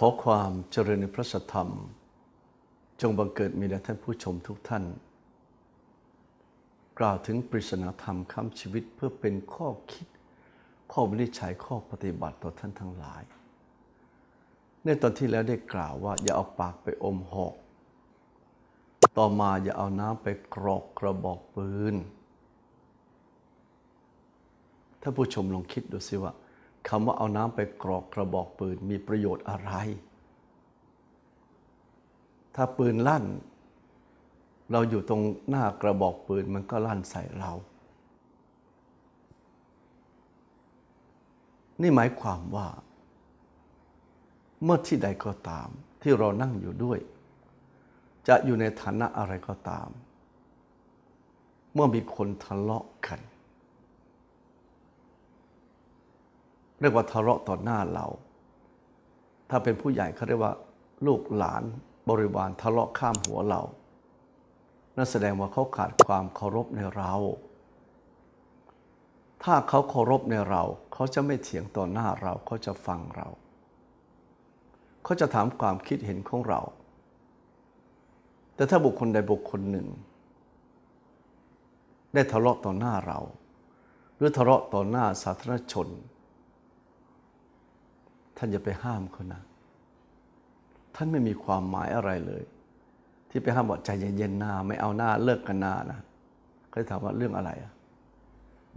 ขอความเจริญในพระสัทธรรม จงบังเกิดมีแด่ท่านผู้ชมทุกท่าน กล่าวถึงปริศนาธรรมคำชีวิตเพื่อเป็นข้อคิด ข้อวินิจฉัยข้อปฏิบัติต่อท่านทั้งหลาย ในตอนที่แล้วได้กล่าวว่า อย่าเอาปากไปอมหอก ต่อมาอย่าเอาน้ำไปกรอกกระบอกปืน ถ้าผู้ชมลองคิดดูสิว่า คำว่าเอาน้ำไปกรอกกระบอกปืนมีประโยชน์อะไร ถ้าปืนลั่น เราอยู่ตรงหน้ากระบอกปืนมันก็ลั่นใส่เรา นี่หมายความว่า เมื่อที่ใดก็ตามที่เรานั่งอยู่ด้วย จะอยู่ในฐานะอะไรก็ตาม เมื่อมีคนทะเลาะกัน เรียกว่าทะเลาะต่อหน้าเรา ถ้าเป็นผู้ใหญ่เขาเรียกว่า ลูกหลานบริวารทะเลาะข้ามหัวเรา นั่นแสดงว่าเขาขาดความเคารพในเรา ถ้าเขาเคารพในเรา เขาจะไม่เถียงต่อหน้าเรา เขาจะฟังเรา เขาจะถามความคิดเห็นของเรา แต่ถ้าบุคคลใดบุคคลหนึ่ง ได้ทะเลาะต่อหน้าเรา หรือทะเลาะต่อหน้าสาธารณชน ท่านอย่าไปห้ามเขานะ ท่านไม่มีความหมายอะไรเลย ที่ไปห้ามบอกใจเย็นๆนาไม่เอาหน้าเลิกกันนานะเขาถามว่าเรื่องอะไรอะ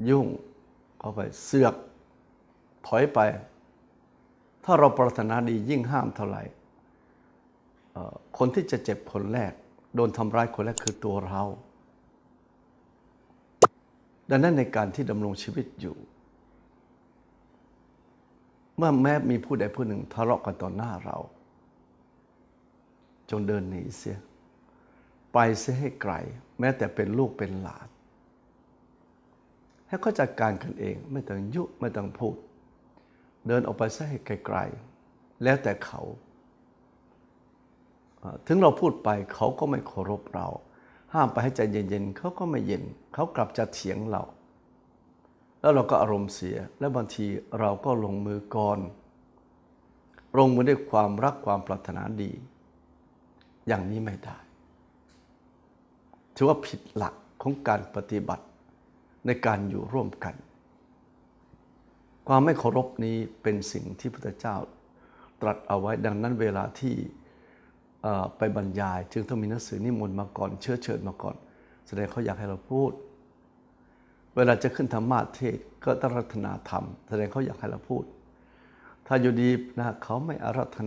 ยุ่งเข้าไปเสือก ถอยไป ถ้าเราปรารถนาดียิ่งห้ามเท่าไหร่คนที่จะเจ็บคนแรก โดนทำร้ายคนแรกคือตัวเรา ดังนั้นในการที่ดำรงชีวิตอยู่ เมื่อแม้มีผู้ใดผู้หนึ่งทะเลาะกันต่อหน้าเรา จงเดินหนีเสีย ไปเสียให้ไกล แม้แต่เป็นลูกเป็นหลานให้เขาจัดการกันเองไม่ต้องยุไม่ต้องพูด เดินออกไปเสียให้ไกลๆแล้วแต่เขา ถึงเราพูดไปเขาก็ไม่เคารพเรา ห้ามไปให้ใจเย็นๆเขาก็ไม่เย็น เขากลับจะเถียงเรา แล้วเราก็อารมณ์เสีย และบางทีเราก็ลงมือก่อนลงมือด้วยความรักความปรารถนาดี อย่างนี้ไม่ได้ ถือว่าผิดหลักของการปฏิบัติในการอยู่ร่วมกัน ความไม่เคารพนี้เป็นสิ่งที่พระพุทธเจ้าตรัสเอาไว้ดังนั้นเวลาที่ไปบรรยาย จึงต้องมีหนังสือนิมนต์มาก่อน เชื้อเชิญมาก่อน แสดงเขาอยากให้เราพูด เวลาจะขึ้นธรรมาเทศก็ต้องรัตนาธรรม แสดงเขาอยากให้เราพูด ถ้าอยู่ดีนะเขาไม่อารัธ